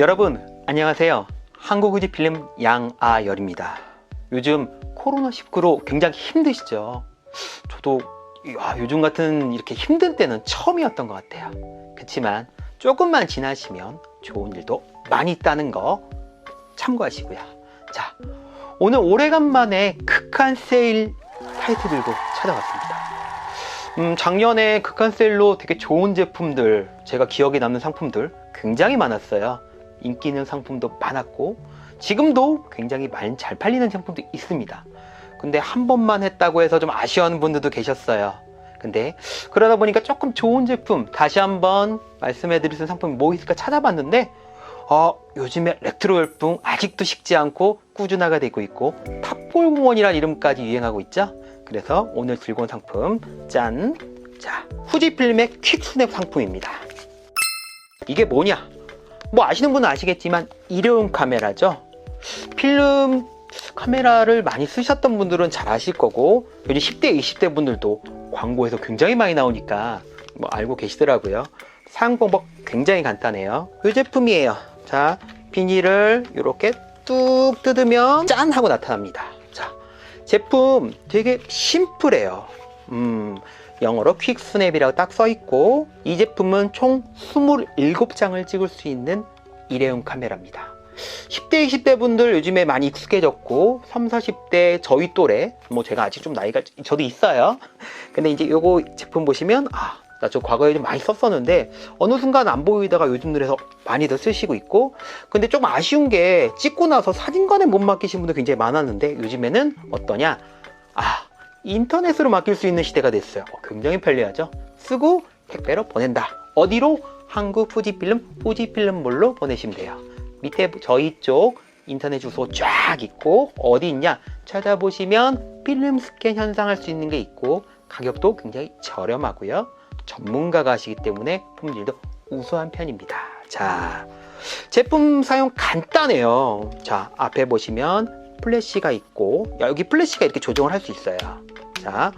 여러분 안녕하세요. 한국의지 필름 양아열입니다. 요즘 코로나19로 굉장히 힘드시죠? 저도 야, 요즘 같은 이렇게 힘든 때는 처음이었던 것 같아요. 그렇지만 조금만 지나시면 좋은 일도 많이 있다는 거 참고하시고요. 자, 오늘 오래간만에 극한 세일 타이틀 들고 찾아왔습니다. 음, 작년에 극한 세일로 되게 좋은 제품들, 제가 기억에 남는 상품들 굉장히 많았어요. 인기 있는 상품도 많았고, 지금도 굉장히 많이 잘 팔리는 상품도 있습니다. 근데 한 번만 했다고 해서 좀 아쉬워하는 분들도 계셨어요. 근데 그러다 보니까 조금 좋은 제품 다시 한번 말씀해 드릴 수 있는 상품이 뭐 있을까 찾아봤는데 어, 요즘에 레트로 열풍 아직도 식지 않고 꾸준화가 되고 있고 탑골공원이라는 이름까지 유행하고 있죠. 그래서 오늘 온 상품 짠! 자, 후지필름의 퀵스냅 상품입니다. 이게 뭐냐? 뭐 아시는 분은 아시겠지만 일회용 카메라죠. 필름 카메라를 많이 쓰셨던 분들은 잘 아실 거고 요즘 10대, 20대 분들도 광고에서 굉장히 많이 나오니까 뭐 알고 계시더라고요. 사용 방법 굉장히 간단해요. 이 제품이에요. 자, 비닐을 이렇게 뚝 뜯으면 짠 하고 나타납니다. 자, 제품 되게 심플해요. 음, 영어로 퀵스냅이라고 딱 써 있고 이 제품은 총 27장을 찍을 수 있는 일회용 카메라입니다. 10대, 20대 분들 요즘에 많이 익숙해졌고 3, 40대 저희 또래 뭐 제가 아직 좀 나이가 저도 있어요. 근데 이제 요거 제품 보시면 아, 나 저 과거에 좀 많이 썼었는데 어느 순간 안 보이다가 요즘 들에서 많이들 쓰시고 있고 근데 좀 아쉬운 게 찍고 나서 사진관에 못 맡기신 분들 굉장히 많았는데 요즘에는 어떠냐 아 인터넷으로 맡길 수 있는 시대가 됐어요. 어, 굉장히 편리하죠? 쓰고 택배로 보낸다. 어디로? 한국 후지필름 후지필름몰로 보내시면 돼요. 밑에 저희 쪽 인터넷 주소 쫙 있고 어디 있냐? 찾아보시면 필름 스캔 현상할 수 있는 게 있고 가격도 굉장히 저렴하고요. 전문가가 하시기 때문에 품질도 우수한 편입니다. 자 제품 사용 간단해요. 자 앞에 보시면 플래시가 있고 여기 플래시가 이렇게 조정을 할 수 있어요 자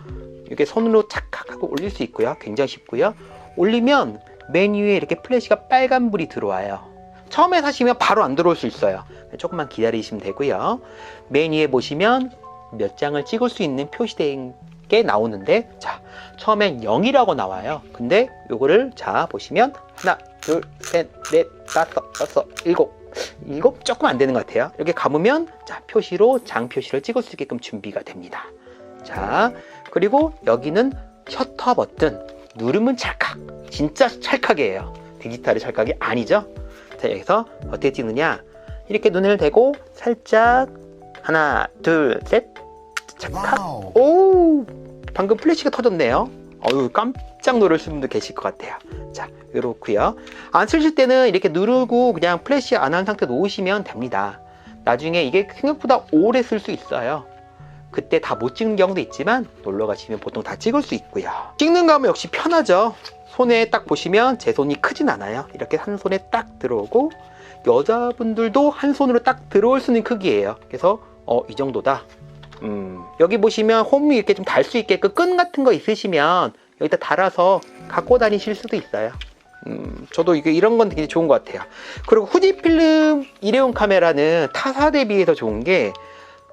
이렇게 손으로 착착 하고 올릴 수 있고요. 굉장히 쉽고요. 올리면 맨 위에 이렇게 플래시가 빨간불이 들어와요. 처음에 사시면 바로 안 들어올 수 있어요. 조금만 기다리시면 되고요. 맨 위에 보시면 몇 장을 찍을 수 있는 표시된 게 나오는데 자 처음엔 0이라고 나와요. 근데 요거를 자 보시면 하나 둘셋넷 다섯 여섯 일곱. 일곱 조금 안 되는 것 같아요. 이렇게 감으면 자 표시로 장 표시를 찍을 수 있게끔 준비가 됩니다 자 그리고 여기는 셔터 버튼. 누르면 찰칵. 진짜 찰칵이에요. 디지털의 찰칵이 아니죠? 자 여기서 어떻게 찍느냐? 이렇게 눈을 대고 살짝 하나 둘 셋. 찰칵. 와우. 오! 방금 플래시가 터졌네요. 어유 깜짝 놀라신 분도 계실 것 같아요. 자 이렇고요. 안 쓰실 때는 이렇게 누르고 그냥 플래시 안 한 상태 놓으시면 됩니다. 나중에 이게 생각보다 오래 쓸 수 있어요 그때 다 못 찍는 경우도 있지만 놀러 가시면 보통 다 찍을 수 있고요. 찍는 거 하면 역시 편하죠. 손에 딱 보시면 제 손이 크진 않아요. 이렇게 한 손에 딱 들어오고 여자분들도 한 손으로 딱 들어올 수 있는 크기예요. 그래서 어 이 정도다. 음, 여기 보시면 홈이 이렇게 좀 달 수 있게끔 끈 같은 거 있으시면 여기다 달아서 갖고 다니실 수도 있어요. 음, 저도 이게 이런 건 되게 좋은 것 같아요. 그리고 후지필름 일회용 카메라는 타사 대비해서 좋은 게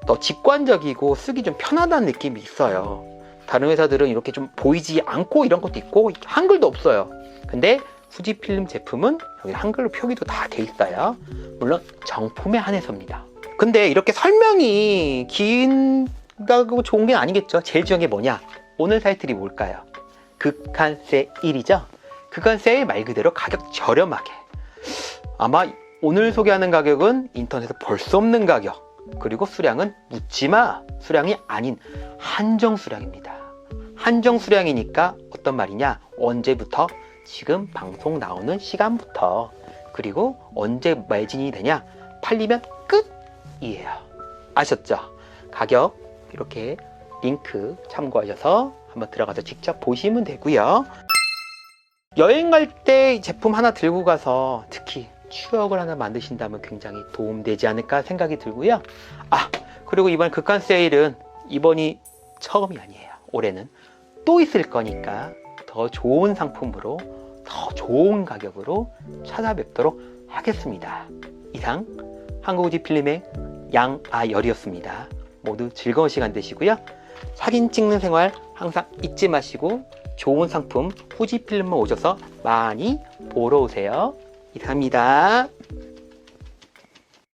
더 직관적이고 쓰기 좀 편하다는 느낌이 있어요. 다른 회사들은 이렇게 좀 보이지 않고 이런 것도 있고 한글도 없어요. 근데 후지 필름 제품은 여기 한글로 표기도 다 돼 있어요. 물론 정품에 한해서입니다. 근데 이렇게 설명이 긴다고 좋은 게 아니겠죠. 제일 중요한 게 뭐냐? 오늘 타이틀이 뭘까요? 극한 세일이죠. 극한 세일 말 그대로 가격 저렴하게. 아마 오늘 소개하는 가격은 인터넷에 볼수 없는 가격. 그리고 수량은 묻지마 수량이 아닌 한정 수량입니다. 한정 수량이니까 어떤 말이냐? 언제부터? 지금 방송 나오는 시간부터. 그리고 언제 매진이 되냐? 팔리면 끝이에요. 아셨죠? 가격 이렇게 링크 참고하셔서 한번 들어가서 직접 보시면 되고요. 여행 갈 때 제품 하나 들고 가서 특히 추억을 하나 만드신다면 굉장히 도움되지 않을까 생각이 들고요. 아, 그리고 이번 극한 세일은 이번이 처음이 아니에요. 올해는 또 있을 거니까 더 좋은 상품으로 더 좋은 가격으로 찾아뵙도록 하겠습니다. 이상 한국우지 필름의 양아열이었습니다. 모두 즐거운 시간 되시고요. 사진 찍는 생활 항상 잊지 마시고 좋은 상품 후지 필름만 오셔서 많이 보러 오세요. 이상입니다.